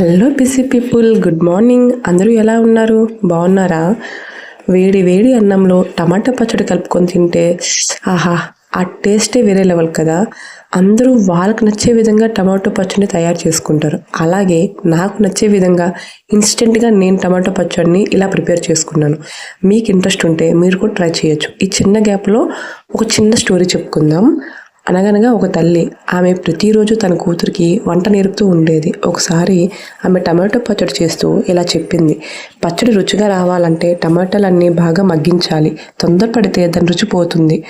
Hello busy people good morning. అందరూ ఎలా ఉన్నారు? బాగున్నారా? వేడి వేడి అన్నంలో టమాటా పచ్చడి కలుపుకొని తింటే ఆహా ఆ టేస్టే వేరే లెవెల్ కదా. అందరూ వాళ్ళకి నచ్చే విధంగా టమాటో పచ్చడిని తయారు చేసుకుంటారు. అలాగే నాకు నచ్చే విధంగా ఇన్స్టెంట్గా నేను టమాటో పచ్చడిని ఇలా ప్రిపేర్ చేసుకున్నాను. మీకు ఇంట్రెస్ట్ ఉంటే మీరు కూడా ట్రై చేయొచ్చు. ఈ చిన్న గ్యాప్లో ఒక చిన్న స్టోరీ చెప్పుకుందాం. అనగనగా ఒక తల్లి ఆమె ప్రతిరోజు తన కూతురికి వంట నేర్పుతూ ఉండేది. ఒకసారి ఆమె టమాటో పచ్చడి చేస్తూ ఇలా చెప్పింది. పచ్చడి రుచిగా రావాలంటే టమాటాలన్నీ బాగా మగ్గించాలి. తొందరపడితే దాని రుచి పోతుంది.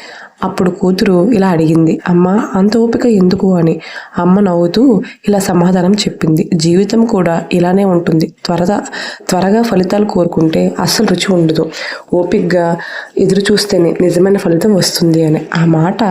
అప్పుడు కూతురు ఇలా అడిగింది అమ్మ అంత ఓపిక ఎందుకు అని? అమ్మ నవ్వుతూ ఇలా సమాధానం చెప్పింది జీవితం కూడా ఇలానే ఉంటుంది. త్వరగా త్వరగా ఫలితాలు కోరుకుంటే అస్సలు రుచి ఉండదు. ఓపికగా ఎదురు చూస్తేనే నిజమైన ఫలితం వస్తుంది అని. ఆ మాట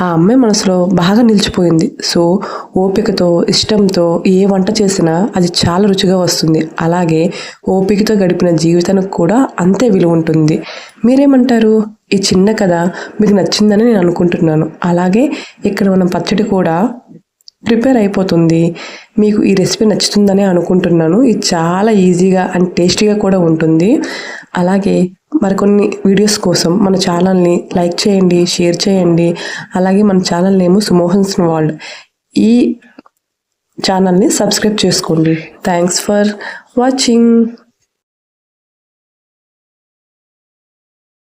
ఆ అమ్మాయి మనసులో బాగా నిలిచిపోయింది. సో ఓపికతో ఇష్టంతో ఏ వంట చేసినా అది చాలా రుచిగా వస్తుంది. అలాగే ఓపికతో గడిపిన జీవితానికి కూడా అంతే విలువ ఉంటుంది. మీరేమంటారు? ఈ చిన్న కథ మీకు నచ్చిందని నేను అనుకుంటున్నాను. అలాగే ఇక్కడ మనం పచ్చడి కూడా ప్రిపేర్ అయిపోతుంది. మీకు ఈ రెసిపీ నచ్చుతుందని అనుకుంటున్నాను. ఇది చాలా ఈజీగా అండ్ టేస్టీగా కూడా ఉంటుంది. అలాగే మరికొన్ని వీడియోస్ కోసం మన ఛానల్ని లైక్ చేయండి షేర్ చేయండి. అలాగే మన ఛానల్ నేము సుమోహన్స్ వరల్డ్ ఈ ఛానల్ని సబ్స్క్రైబ్ చేసుకోండి. Thanks for watching.